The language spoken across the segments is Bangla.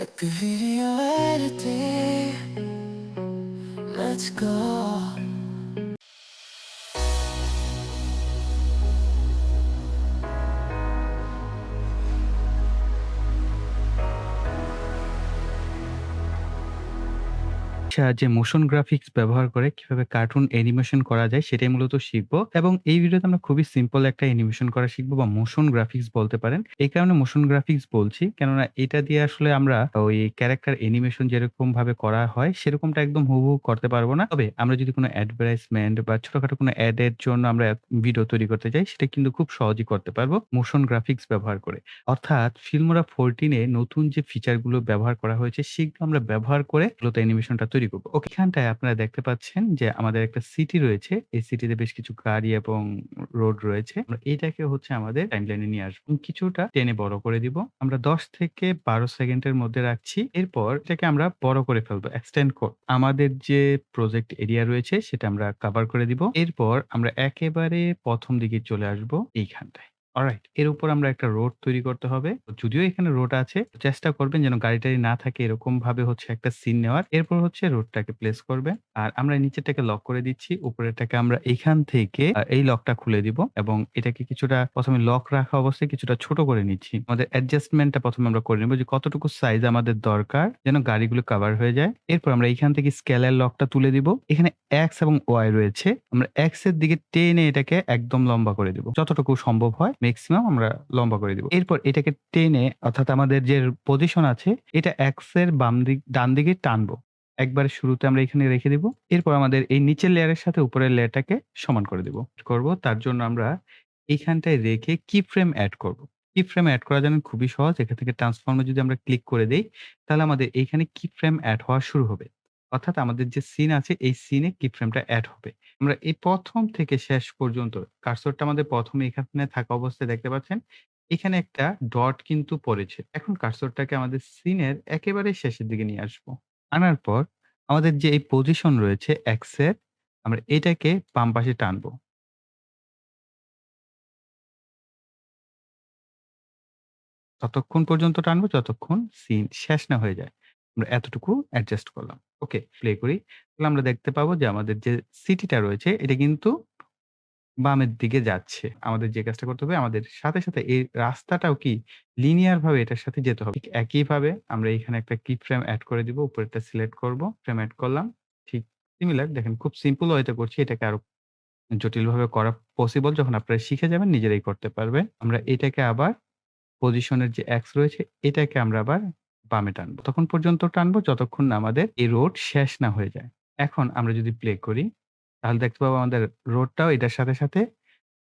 tek bir video editi Let's go. সাহায্যে মোশন গ্রাফিক্স ব্যবহার করে কীভাবে কার্টুন অ্যানিমেশন করা যায় সেটাই মূলত শিখব এবং এই ভিডিওতে আমরা খুবই সিম্পল একটা অ্যানিমেশন করা শিখব বা মোশন গ্রাফিক্স বলতে পারেন। এই কারণে মোশন গ্রাফিক্স বলছি, কেননা এটা দিয়ে আসলে আমরা ওই ক্যারেক্টার অ্যানিমেশন যেরকম ভাবে করা হয় সেরকমটা একদম হুবহু করতে পারব না। তবে আমরা যদি কোনো অ্যাডভার্টাইজমেন্ট বা ছোটখাটো কোনো অ্যাড এর জন্য আমরা ভিডিও তৈরি করতে চাই সেটা কিন্তু খুব সহজেই করতে পারব মোশন গ্রাফিক্স ব্যবহার করে। অর্থাৎ 14 এ নতুন যে ফিচারগুলো ব্যবহার করা হয়েছে, সেগুলো আমরা ব্যবহার করে অ্যানিমেশনটা করব। ওকে এখানটায় আপনারা দেখতে পাচ্ছেন যে আমাদের একটা সিটি রয়েছে। এই সিটিতে বেশ কিছু গাড়ি এবং রোড রয়েছে। এটাকে হচ্ছে আমাদের টাইমলাইনে নিয়ে আসব। কিছুটা টেনে বড় করে দিব। আমরা ১০ থেকে ১২ সেকেন্ডের মধ্যে রাখছি। এরপর এটাকে আমরা বড় করে ফেলব। এক্সটেন্ড কর আমাদের যে প্রজেক্ট এরিয়া রয়েছে, সেটা আমরা কভার করে দিব। এরপর আমরা একেবারে প্রথম দিকে চলে আসব এইখানটায়। অলরাইট। এর উপর আমরা একটা রোড তৈরি করতে হবে। যদিও এখানে রোড আছে, চেষ্টা করবেন যেন গাড়ি-টাড়ি না থাকে এরকম ভাবে হচ্ছে একটা সিন নেওয়ার। এরপর হচ্ছে রোডটাকে প্লেস করবেন। আর আমরা নিচেরটাকে লক করে দিচ্ছি। উপরেরটাকে আমরা এখান থেকে এই লকটা খুলে দিব এবং এটাকে কিছুটা ১ম এ লক রাখা অবস্থায় কিছুটা ছোট করে নিচ্ছি। আমাদের অ্যাডজাস্টমেন্টটা ১ম এ আমরা করে নেব যে কতটুকু সাইজ আমাদের দরকার যেন গাড়িগুলো কভার হয়ে যায়। এরপর আমরা এখান থেকে স্কেলের লকটা তুলে দিব। এখানে এক্স এবং ওয়াই রয়েছে। আমরা এক্সের দিকে টেনে এটাকে একদম লম্বা করে দিব। যতটুকু সম্ভব হয় মেক্সিমাম আমরা লম্বা করে দিব। এরপর এটাকে টেনে, অর্থাৎ আমাদের যে পজিশন আছে, এটা X এর বাম দিক, ডান দিকে টানবো। একবার শুরুতে আমরা এখানে রেখে দিব। এরপর আমাদের এই নিচের লেয়ারের সাথে উপরের লেয়ারটাকে সমান করে দিব। করব, তার জন্য আমরা এইখানটায় রেখে কি ফ্রেম অ্যাড করব। কি ফ্রেম অ্যাড করা জানেন খুবই সহজ। এখান থেকে ট্রান্সফর্ম যদি আমরা ক্লিক করে দেই, তাহলে আমাদের এইখানে কি ফ্রেম অ্যাড হওয়া শুরু হবে। অর্থাৎ আমাদের যে সিন আছে, এই সিনে কি ফ্রেমটা অ্যাড হবে। আমরা এই প্রথম থেকে শেষ পর্যন্ত কার্সরটা আমাদের ১ম এ এখানে থাকা অবস্থায় দেখতে পাচ্ছেন। এখানে একটা ডট কিন্তু পড়েছে। এখন কার্সরটাকে আমাদের সিনের একেবারে শেষের দিকে নিয়ে আসব। আনার পর আমাদের যে এই পজিশন রয়েছে এর, আমরা এটাকে বাম পাশে টানবো। ততক্ষণ পর্যন্ত টানবো, যতক্ষণ সিন শেষ না হয়ে যায়। আমরা এতটুকু অ্যাডজাস্ট করলাম। ওকে প্লে করি। তাহলে আমরা দেখতে পাবো যে আমাদের যে সিটিটা রয়েছে এটা কিন্তু বামের দিকে যাচ্ছে। আমাদের যে কাজটা করতে হবে আমাদের সাথে, সাথে এই রাস্তাটাও কি লিনিয়ার ভাবে এটার সাথে যেতে হবে। ঠিক একইভাবে আমরা এখানে একটা কি ফ্রেম অ্যাড করে দিব। উপরেরটা সিলেক্ট করব। ফ্রেম অ্যাড করলাম। ঠিক সিমিলার দেখেন খুব সিম্পল ওয়েতে করছি। এটাকে আরও জটিলভাবে করা পসিবল যখন আপনারা শিখে যাবেন নিজেরাই করতে পারবেন। আমরা এটাকে আবার পজিশনের যে X রয়েছে এটাকে আমরা আবার বামে টানবো। তখন পর্যন্ত টানবো যতক্ষণ না আমাদের এই রোড শেষ না হয়ে যায়। এখন আমরা যদি প্লে করি তাহলে দেখতে পাবো আমাদের রোডটাও এটার সাথে, সাথে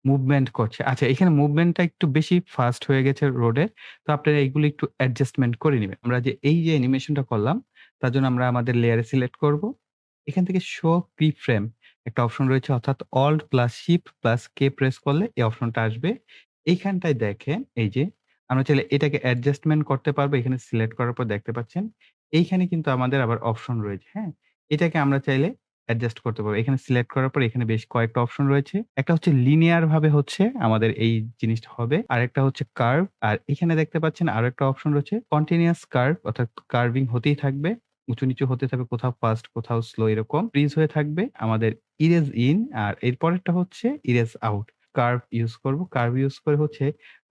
মুভমেন্ট করছে। আচ্ছা এখানে মুভমেন্টটা একটু বেশি ফাস্ট হয়ে গেছে রোডের। তো আপনারা এইগুলো একটু অ্যাডজাস্টমেন্ট করে নেবেন আমরা যে এই যে অ্যানিমেশনটা করলাম তার জন্য আমরা আমাদের লেয়ারে সিলেক্ট করব। এখান থেকে শো কি ফ্রেম একটা অপশন রয়েছে অর্থাৎ alt plus shift plus K press করলে এই অপশনটা আসবে। এইখানটায় দেখেন এই যে আমরা চাইলে এটাকে অ্যাডজাস্টমেন্ট করতে পারব। এখানে সিলেক্ট করার পর দেখতে পাচ্ছেন। এইখানে কিন্তু আমাদের আবার অপশন রয়েছে, হ্যাঁ? এটাকে আমরা চাইলে অ্যাডজাস্ট করতে পারব। এখানে সিলেক্ট করার পর এখানে বেশ কয়েকটা অপশন রয়েছে। একটা হচ্ছে লিনিয়ার ভাবে হচ্ছে আমাদের এই জিনিসটা হবে। আর একটা হচ্ছে কার্ভ আর এখানে দেখতে পাচ্ছেন আরও একটা অপশন রয়েছে কন্টিনিউয়াস কার্ভ অর্থাৎ কার্ভিং হতেই থাকবে। উঁচু নিচু হতে থাকবে কোথাও ফাস্ট কোথাও স্লো এরকম ফ্রিজ হয়ে থাকবে। আমাদের ইরেজ ইন আর এর পরেরটা হচ্ছে ইরেজ আউট। কার্ভ ইউজ করব। কার্ভ ইউজ করে হচ্ছে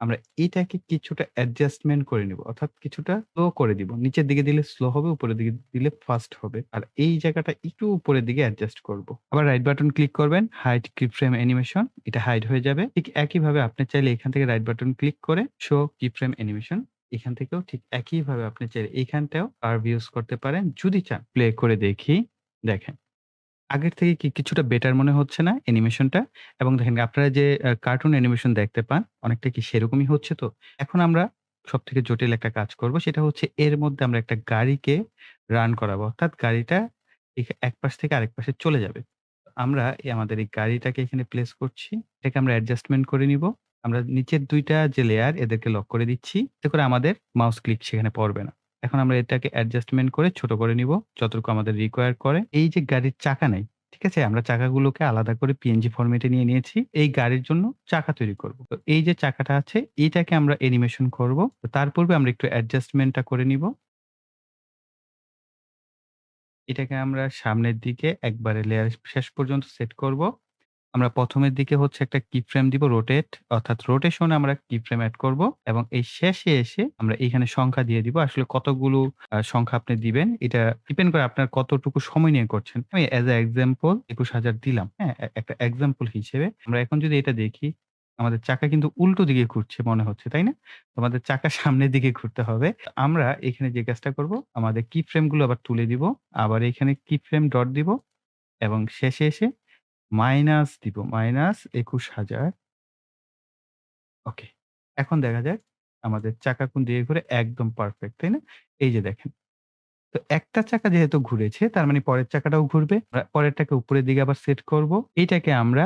আমরা এটাকে কিছুটা অ্যাডজাস্টমেন্ট করে নিব। অর্থাৎ কিছুটা স্লো করে দিব। নিচের দিকে দিলে স্লো হবে, উপরের দিকে দিলে ফাস্ট হবে। আর এই জায়গাটা একটু উপরের দিকে অ্যাডজাস্ট করব। আবার রাইট বাটন ক্লিক করবেন, হাইড কি ফ্রেম অ্যানিমেশন এটা হাইড হয়ে যাবে। ঠিক একইভাবে আপনি চাইলে এখান থেকে রাইট বাটন ক্লিক করে শো কি ফ্রেম অ্যানিমেশন এখান থেকেও ঠিক একইভাবে আপনি চাইলে এখানটাও কার্ভ ইউজ করতে পারেন। যদি চান প্লে করে দেখি। দেখেন। আগের থেকে কি কিছুটা বেটার মনে হচ্ছে না অ্যানিমেশনটা? এবং দেখেন আপনারা যে কার্টুন অ্যানিমেশন দেখতে পান, অনেকটা কি সেরকমই হচ্ছে তো? এখন আমরা সবথেকে জটিল একটা কাজ করব। সেটা হচ্ছে এর মধ্যে আমরা একটা গাড়িকে রান করাবো। অর্থাৎ গাড়িটা এক পাশ থেকে আরেক পাশে চলে যাবে। আমরা এই আমাদের এই গাড়িটাকে এখানে প্লেস করছি। এটাকে আমরা অ্যাডজাস্টমেন্ট করে নিব। আমরা নিচের ২ টা যে লেয়ার এদেরকে লক করে দিচ্ছি। এতে করে আমাদের মাউস ক্লিক সেখানে পড়বে না। এখন আমরা এটাকে অ্যাডজাস্টমেন্ট করে ছোট করে নিব, যতটুকু আমাদের রিকোয়ার করে। এই যে গাড়ির চাকা নেই, ঠিক আছে? আমরা চাকাগুলোকে আলাদা করে পিএনজি ফর্মেটে নিয়ে নিয়েছি। এই গাড়ির জন্য চাকা তৈরি করব। তো এই যে চাকাটা আছে, এটাকে আমরা অ্যানিমেশন করব। তো তার পূর্বে আমরা একটু অ্যাডজাস্টমেন্টটা করে নিব। এটাকে আমরা সামনের দিকে একবারে লেয়ার শেষ পর্যন্ত সেট করব। আমরা প্রথমের দিকে হচ্ছে একটা কি ফ্রেম দিব রোটেট অর্থাৎ রোটেশন আমরা কিফ্রেম অ্যাড করব এবং এই শেষে এসে আমরা এইখানে সংখ্যা দিয়ে দিব। আসলে কতগুলো সংখ্যা আপনি দিবেন এটা ডিপেন্ড করে আপনার কতটুকু সময় নিয়ে করছেন। আমি এস এ এক্সাম্পল ২১,০০০ দিলাম। হ্যাঁ? একটা এক্সাম্পল হিসেবে আমরা এখন যদি এটা দেখি, আমাদের চাকা কিন্তু উল্টো দিকে ঘুরছে মনে হচ্ছে, তাই না? তো আমাদের চাকা সামনের দিকে ঘুরতে হবে। আমরা এখানে যে কাজটা করব, আমাদের কিফ্রেমগুলো আবার তুলে দিব। আবার এখানে কি ফ্রেম ডট দিব এবং শেষে এসে মাইনাস দিব। মাইনাস ২১,০০০ ওকে। এখন দেখা যাক আমাদের চাকা কোন দিকে ঘুরে একদম পারফেক্ট, তাই না? এই যে দেখেন। তো একটা চাকা যেহেতু ঘুরেছে তার মানে পরের চাকাটাও ঘুরবে। পরেরটাকে উপরের দিকে আবার সেট করব। এটাকে আমরা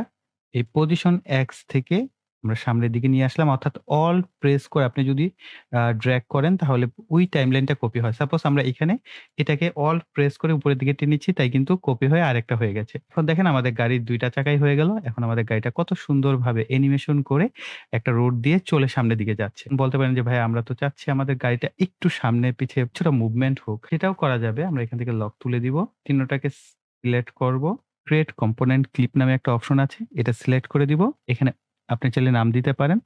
এই পজিশন এক্স থেকে আমরা সামনের দিকে নিয়ে আসলাম। অর্থাৎ অল প্রেস করে আপনি যদি আ ড্রাগ করেন তাহলে ওই টাইমলাইনটা কপি হয়। সাপোজ আমরা এখানে এটাকে অল্ট প্রেস করে উপরের দিকে টেনেছি তাই কিন্তু কপি হয়ে আরেকটা হয়ে গেছে। এখন দেখেন আমাদের গাড়ির ২ টা চাকাই হয়ে গেল। এখন আমাদের গাড়িটা কত সুন্দরভাবে অ্যানিমেশন করে একটা রোড দিয়ে চলে সামনের দিকে যাচ্ছে। বলতে পারেন যে, "ভাই আমরা তো চাচ্ছি আমাদের গাড়িটা একটু সামনে পিছে কিছুটা মুভমেন্ট হোক।" সেটাও করা যাবে। আমরা এখান থেকে লক তুলে দিব। চিহ্নটাকে সিলেক্ট করব। ক্রিয়েট কম্পোনেন্ট ক্লিপ নামে একটা অপশন আছে। এটা সিলেক্ট করে দিব। এখানে আপনি চাইলে নাম দিতে পারেন।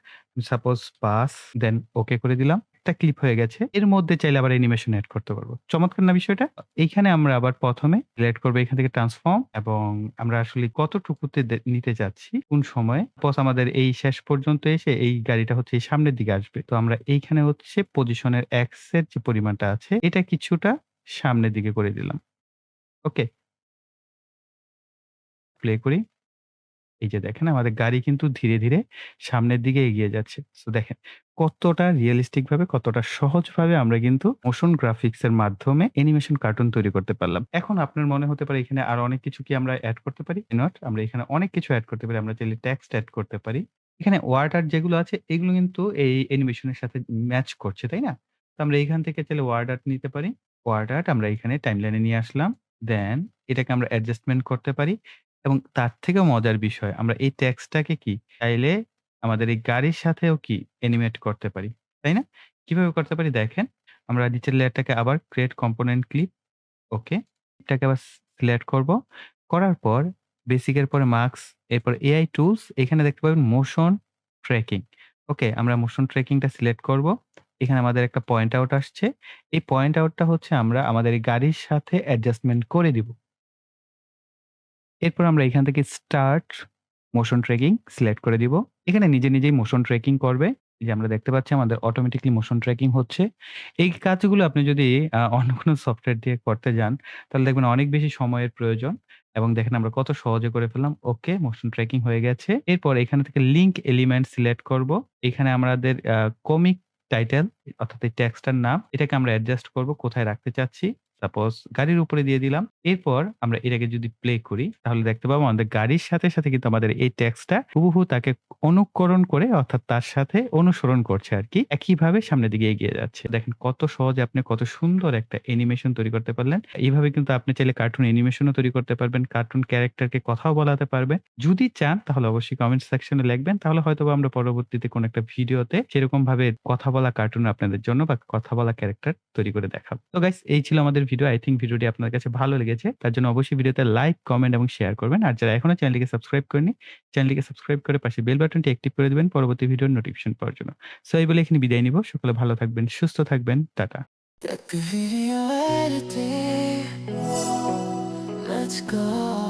সাপোজ পাস দেন ওকে করে দিলাম। একটা ক্লিপ হয়ে গেছে। এর মধ্যে চাইলে আবার অ্যানিমেশন এড করতে পারব। চমৎকার না বিষয়টা? এইখানে আমরা আবার ১ম এ সিলেক্ট করব এখান থেকে ট্রান্সফর্ম এবং আমরা আসলে কতটুকুতে নিতে চাচ্ছি, কোন সময়ে। সাপোজ আমাদের এই শেষ পর্যন্ত এসে এই গাড়িটা হচ্ছে এই সামনের দিকে আসবে। তো আমরা এইখানে হচ্ছে পজিশনের এক্সের যে পরিমাণটা আছে এটা কিছুটা সামনের দিকে করে দিলাম। ওকে। প্লে করি। এই যে দেখেন আমাদের গাড়ি কিন্তু ধীরে, ধীরে সামনের দিকে এগিয়ে যাচ্ছে। তো দেখেন কতটা রিয়েলিস্টিক ভাবে কতটা সহজভাবে আমরা কিন্তু মোশন গ্রাফিক্স এর মাধ্যমে অ্যানিমেশন কার্টুন তৈরি করতে পারলাম। এখন আপনার মনে হতে পারে এখানে আরও অনেক কিছু কি আমরা অ্যাড করতে পারি? নট আমরা এখানে অনেক কিছু অ্যাড করতে পারি। আমরা চাইলে টেক্সট অ্যাড করতে পারি। এখানে ওয়ার্ড আর্ট যেগুলো আছে এগুলো কিন্তু এই অ্যানিমেশন এর সাথে ম্যাচ করছে, তাই না? তো আমরা এখান থেকে চাইলে ওয়ার্ড আর্ট নিতে পারি। ওয়ার্ড আর্ট আমরা এখানে টাইমলাইন নিয়ে আসলাম। দেন এটাকে আমরা অ্যাডজাস্টমেন্ট করতে পারি এবং তার থেকেও মজার বিষয়, আমরা এই ট্যাক্সটাকে কি চাইলে আমাদের এই গাড়ির সাথেও কি অ্যানিমেট করতে পারি। তাই না? কীভাবে করতে পারি দেখেন। আমরা নিচের লেয়ারটাকে আবার ক্রিয়েট কম্পোনেন্ট ক্লিপ ওকে। এটাকে আবার সিলেক্ট করব। করার পর বেসিক এর পরে মার্কস এরপর এআই টুলস এখানে দেখতে পাবেন মোশন ট্র্যাকিং। ওকে আমরা মোশন ট্র্যাকিং টা সিলেক্ট করব। এখানে আমাদের একটা পয়েন্ট আউট আসছে। এই পয়েন্ট আউটটা হচ্ছে আমরা আমাদের গাড়ির সাথে অ্যাডজাস্টমেন্ট করে দিব। এরপর আমরা এখান থেকে স্টার্ট মোশন ট্র্যাকিং সিলেক্ট করে দিব। এখানে নিজে, নিজেই মোশন ট্র্যাকিং করবে। যে আমরা দেখতে পাচ্ছি আমাদের অটোমেটিক্যালি মোশন ট্র্যাকিং হচ্ছে। এই কাজগুলো আপনি যদি অন্য কোনো সফটওয়্যার দিয়ে করতে যান তাহলে দেখবেন অনেক বেশি সময়ের প্রয়োজন এবং দেখেন আমরা কত সহজে করে ফেললাম। ওকে মোশন ট্র্যাকিং হয়ে গেছে। এরপর এখানে থেকে লিঙ্ক এলিমেন্ট সিলেক্ট করব। এখানে আমাদের কমিক টাইটেল অর্থাৎ এই টেক্সটটার নাম এটাকে আমরা অ্যাডজাস্ট করব কোথায় রাখতে চাচ্ছি। সাপোজ গাড়ির উপরে দিয়ে দিলাম। এরপর আমরা এটাকে যদি প্লে করি তাহলে দেখতে পাবো আমাদের গাড়ির সাথে, সাথে কিন্তু আমাদের এই টেক্সটটা হুবহু তাকে অনুকরণ করে অর্থাৎ তার সাথে অনুসরণ করছে আরকি। একইভাবে সামনের দিকে এগিয়ে যাচ্ছে। দেখেন কত সহজে আপনি কত সুন্দর একটা অ্যানিমেশন তৈরি করতে পারলেন। এইভাবে কিন্তু আপনি চাইলে কার্টুন অ্যানিমেশনও তৈরি করতে পারবেন। কার্টুন ক্যারেক্টারকে কথাও বলাতে পারবেন। যদি চান তাহলে অবশ্যই কমেন্ট সেকশনে লিখবেন। তাহলে হয়তোবা আমরা পরবর্তীতে কোনো একটা ভিডিওতে সেরকম ভাবে কথা বলা কার্টুন আপনাদের জন্য বা কথা বলা ক্যারেক্টার তৈরি করে দেখাবো। তো গাইস এই ছিল আমাদের ভিডিও। আই থিঙ্ক ভিডিওটি আপনার কাছে ভালো লেগেছে। তার জন্য অবশ্যই ভিডিওতে লাইক, কমেন্ট এবং শেয়ার করবেন। আর যারা এখনও চ্যানেলটিকে সাবস্ক্রাইব করেনি চ্যানেলটিকে সাবস্ক্রাইব করে পাশে বেল বাটনটি অ্যাক্টিভ করে দেবেন পরবর্তী ভিডিওর নোটিফিকেশন পাওয়ার জন্য। সো এই বলে এখানে বিদায় নিব। সকলে ভালো থাকবেন, সুস্থ থাকবেন। টাটা। Let's go.